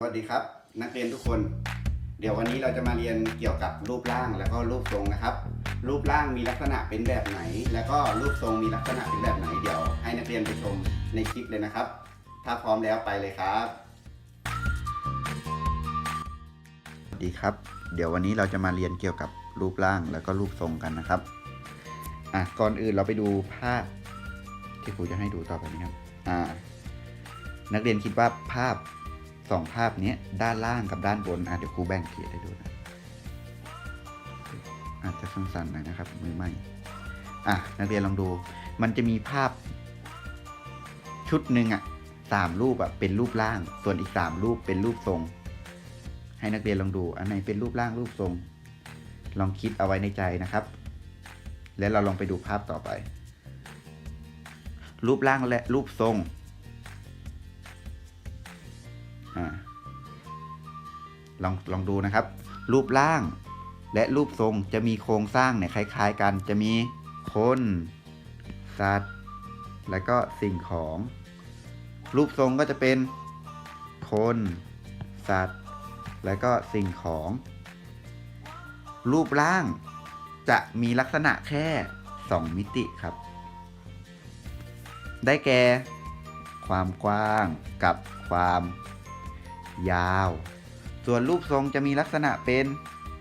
สวัสดีครับ นักเรียนทุกคน เดี๋ยววันนี้เราจะมาเรียนเกี่ยวกับรูปร่างแล้วก็รูปทรงนะครับ รูปร่างมีลักษณะเป็นแบบไหน แล้วก็รูปทรงมีลักษณะเป็นแบบไหนเดี๋ยวให้นักเรียนไปชมในคลิปเลยนะครับ ถ้าพร้อมแล้วไปเลยครับสวัสดีครับ เดี๋ยววันนี้เราจะมาเรียนเกี่ยวกับรูปร่างแล้วก็รูปทรงกันนะครับอะก่อนอื่นเราไปดูภาพที่ครูจะให้ดูต่อไปนี้ครับอ่านักเรียนคิดว่าภาพ สองภาพนี้ด้านล่างกับด้านบนอะเดี๋ยวครูแบ่งเขียนให้ดูนะ อาจจะสั้นๆหน่อยนะครับมือใหม่อะนักเรียนลองดู มันจะมีภาพ ชุดหนึ่งอะสามรูปอะเป็นรูปร่าง ส่วนอีกสามรูปเป็นรูปทรง ให้นักเรียนลองดู อันไหนเป็นรูปร่างรูปทรง ลองคิดเอาไว้ในใจนะครับ แล้วเราลองไปดูภาพต่อไป รูปร่างและรูปทรง ลองลองดูนะครับ รูปร่างและรูปทรงจะมีโครงสร้างเนี่ยคล้าย ๆ กันจะมีคนสัตว์ และก็สิ่งของ รูปทรงก็จะเป็นคน สัตว์ และก็สิ่งของ รูปร่างจะมีลักษณะแค่ 2 มิติครับ ได้แก่ ความกว้างกับความยาว ส่วนรูปทรงจะมีลักษณะเป็น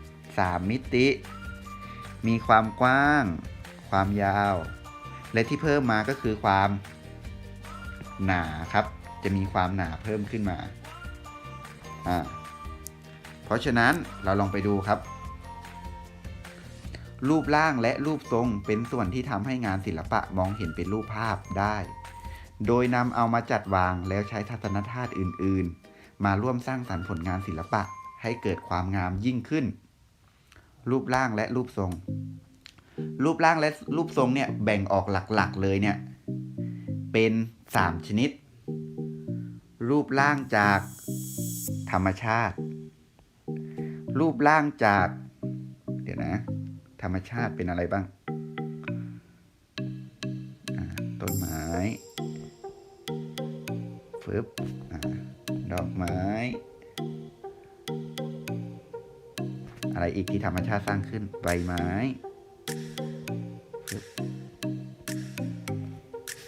3 มิติ มีความกว้าง ความยาว และที่เพิ่มมาก็คือความหนาครับ จะมีความหนาเพิ่มขึ้นมา อ่า เพราะฉะนั้นเราลองไปดูครับ รูปร่างและรูปทรงเป็นส่วนที่ทำให้งานศิลปะมองเห็นเป็นรูปภาพได้ โดยนำเอามาจัดวางแล้วใช้ทัศนธาตุอื่น ๆ มาร่วมสร้างสรรค์ผลงานศิลปะให้เกิดความงามยิ่งขึ้น รูปร่างและรูปทรง รูปร่างและรูปทรงเนี่ยแบ่งออกหลักๆเลยเนี่ยเป็น 3 ชนิด รูปร่างจากธรรมชาติ รูปร่างจาก เดี๋ยวนะ ธรรมชาติเป็นอะไรบ้าง ต้นไม้ฟึบอ่า ดอกไม้ อะไรอีกที่ธรรมชาติสร้างขึ้นใบไม้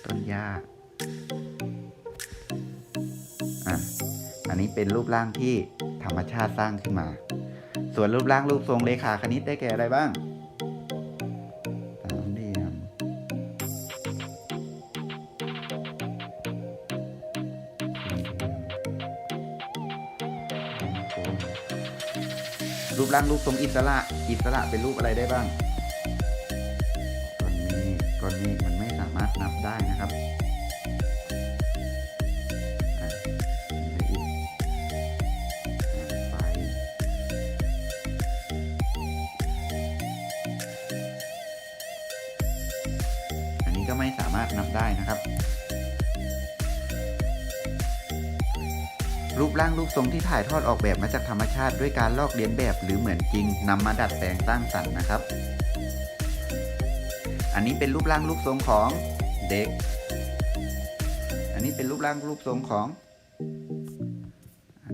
ต้นหญ้าอะอันนี้เป็นรูปร่างที่ธรรมชาติสร้างขึ้นมา ส่วนรูปร่างรูปทรงเลขาคณิตได้แก่อะไรบ้าง รูปร่างรูปทรงอิสระ อิสระเป็นรูปอะไรได้บ้างก้อนเมฆก้อนเมฆมันไม่สามารถนับได้นะครับอะอะไรอีกอะไฟอันนี้ก็ไม่สามารถนับได้นะครับ รูปร่างรูปทรงที่ถ่ายทอดออกแบบมาจากธรรมชาติด้วยการลอกเลียนแบบหรือเหมือนจริงนำมาดัดแปลงสร้างสรรค์นะครับ อันนี้เป็นรูปร่างรูปทรงของเด็ก อันนี้เป็นรูปร่างรูปทรงของ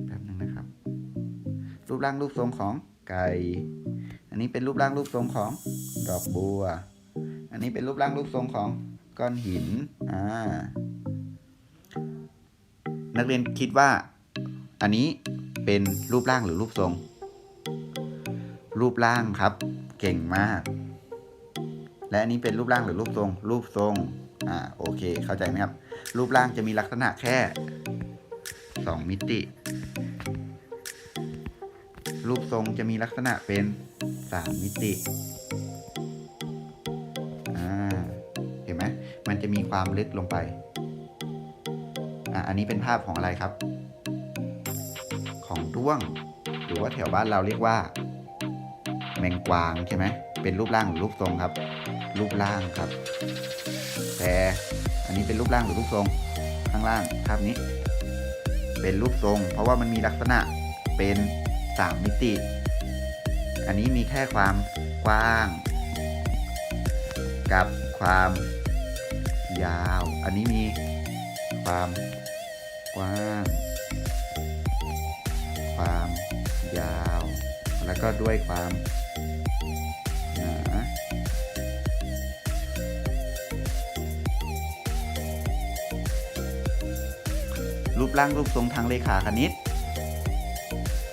แป๊บนึงนะครับ รูปร่างรูปทรงของไก่ อันนี้เป็นรูปร่างรูปทรงของดอกบัว อันนี้เป็นรูปร่างรูปทรงของก้อนหิน อ่า นักเรียนคิดว่า อันนี้เป็นรูปร่างหรือรูปทรง รูปร่างครับ เก่งมาก และอันนี้เป็นรูปร่างหรือรูปทรง รูปทรง อ่า โอเค เข้าใจไหมครับ รูปร่างจะมีลักษณะแค่ 2 มิติ รูปทรงจะมีลักษณะเป็น 3 มิติ อ่า เห็นไหมมันจะมีความลึกลงไป อ่า อันนี้เป็นภาพของอะไรครับ ด้วง หรือว่าแถวบ้านเราเรียกว่า แมงกวางใช่ไหมเป็นรูปร่างหรือรูปทรงครับ รูปร่างครับ แต่อันนี้เป็นรูปร่างหรือรูปทรงข้างล่างภาพนี้ เป็นรูปทรง เพราะว่ามันมีลักษณะเป็นสามมิติ อันนี้มีแค่ความกว้าง กับความยาว อันนี้มีความกว้าง ความยาว แล้วก็ด้วยความหนารูปร่างรูปทรงทางเลขาคณิต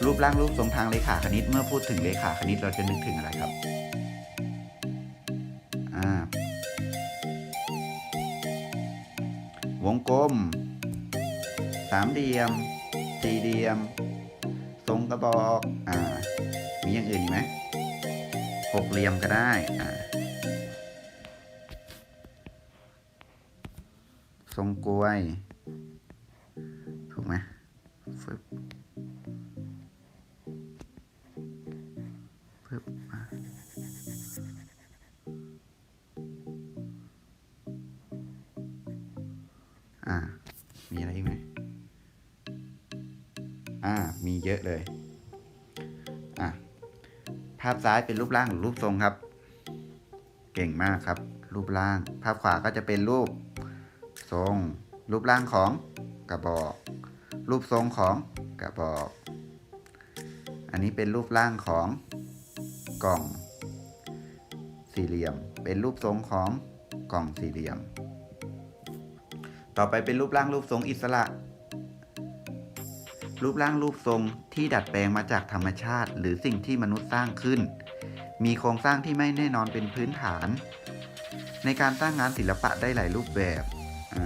รูปร่างรูปทรงทางเลขาคณิต เมื่อพูดถึงเลขาคณิตเราจะนึกถึงอะไรครับวงกลม สามเหลี่ยม สี่เหลี่ยม ทรงกระบอกอ่ามีอย่างอื่นอีกไหมหกเหลี่ยมก็ได้อ่าทรงกลวยถูกไหมฟึบฟึบมาอ่า มีอะไรอีกไหม เยอะเลยอะภาพซ้ายเป็นรูปร่างหรือรูปทรงครับ เก่งมากครับ รูปร่าง ภาพขวาก็จะเป็นรูปทรง รูปร่างของกระบอก รูปทรงของกระบอก อันนี้เป็นรูปร่างของกล่อง สี่เหลี่ยม เป็นรูปทรงของกล่องสี่เหลี่ยม ต่อไปเป็นรูปร่างรูปทรงอิสระ รูปร่างรูปทรงที่ดัดแปลงมาจากธรรมชาติ หรือสิ่งที่มนุษย์สร้างขึ้น มีโครงสร้างที่ไม่แน่นอนเป็นพื้นฐาน ในการสร้างงานศิลปะได้หลายรูปแบบอ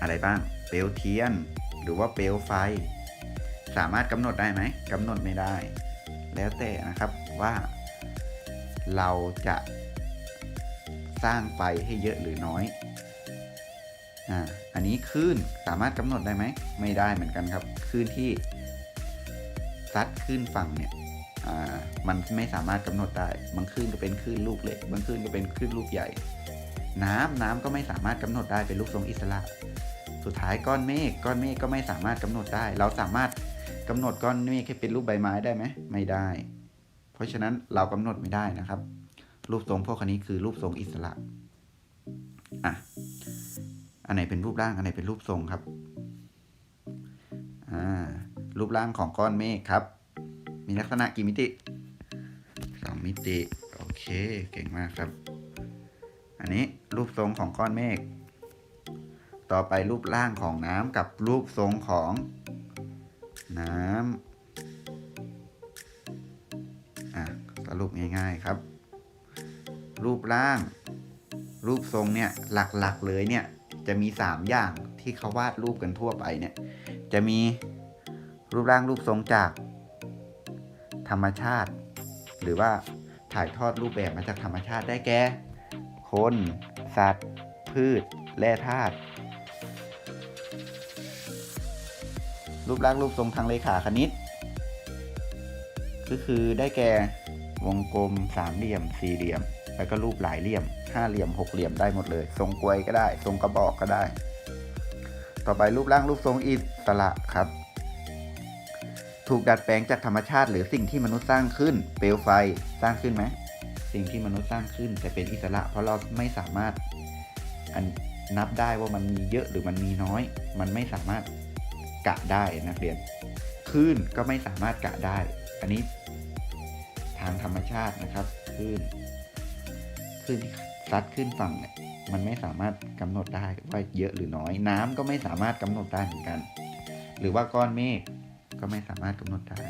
อะไรบ้าง เปลวเทียน หรือว่าเปลวไฟ สามารถกำหนดได้ไหมกำหนดไม่ได้ แล้วแต่นะครับว่า เราจะสร้างไฟให้เยอะหรือน้อย อ่าอันนี้คลื่นสามารถกำหนดได้ไหม ไม่ได้เหมือนกันครับคลื่นที่ซัดคลื่นฝั่งเนี่ยอ่ามันไม่สามารถกำหนดได้บางคลื่นก็เป็นคลื่นลูกเล็กบางคลื่นก็เป็นคลื่นลูกใหญ่ น้ำน้ำก็ไม่สามารถกำหนดได้เป็นรูปทรงอิสระ สุดท้ายก้อนเมฆก้อนเมฆก็ไม่สามารถกำหนดได้ เราสามารถกำหนดก้อนเมฆให้เป็นรูปใบไม้ได้ไหมไม่ได้ เพราะฉะนั้นเรากำหนดไม่ได้นะครับ รูปทรงพวกนี้คือรูปทรงอิสระอะ อันไหนเป็นรูปร่าง อันไหนเป็นรูปทรงครับอ่ารูปร่างของก้อนเมฆครับ มีลักษณะกี่มิติสองมิติ โอเค เก่งมากครับ อันนี้รูปทรงของก้อนเมฆ ต่อไปรูปร่างของน้ำกับรูปทรงของน้ำอะสรุปง่ายๆครับ รูปร่าง รูปทรงเนี่ยหลักๆเลยเนี่ย จะมี 3 อย่างที่เขาวาดรูปกันทั่วไปเนี่ย จะมีรูปร่างรูปทรงจาก ธรรมชาติ หรือว่าถ่ายทอดรูปแบบมาจากธรรมชาติได้แก่คนสัตว์ พืช แร่ธาตุรูปร่างรูปทรงทางเลขาคณิต ก็คือได้แก่วงกลมสามเหลี่ยม สี่เหลี่ยม แล้วก็รูปหลายเหลี่ยม ห้าเหลี่ยมหกเหลี่ยมได้หมดเลย ทรงกลวยก็ได้ ทรงกระบอกก็ได้ ต่อไปรูปร่างรูปทรงอิสระครับ ถูกดัดแปลงจากธรรมชาติ หรือสิ่งที่มนุษย์สร้างขึ้น เปลวไฟสร้างขึ้นไหมสิ่งที่มนุษย์สร้างขึ้นแต่เป็นอิสระ เพราะเราไม่สามารถอันนับได้ว่ามันมีเยอะหรือมันมีน้อย มันไม่สามารถกะได้นักเรียนคลื่นก็ไม่สามารถกะได้ อันนี้ทางธรรมชาตินะครับคลื่นคลื่นที่ ซัดขึ้นฝั่งเนี่ยมันไม่สามารถกำหนดได้ว่าเยอะหรือน้อย น้ำก็ไม่สามารถกำหนดได้เหมือนกัน หรือว่าก้อนเมฆก็ไม่สามารถกำหนดได้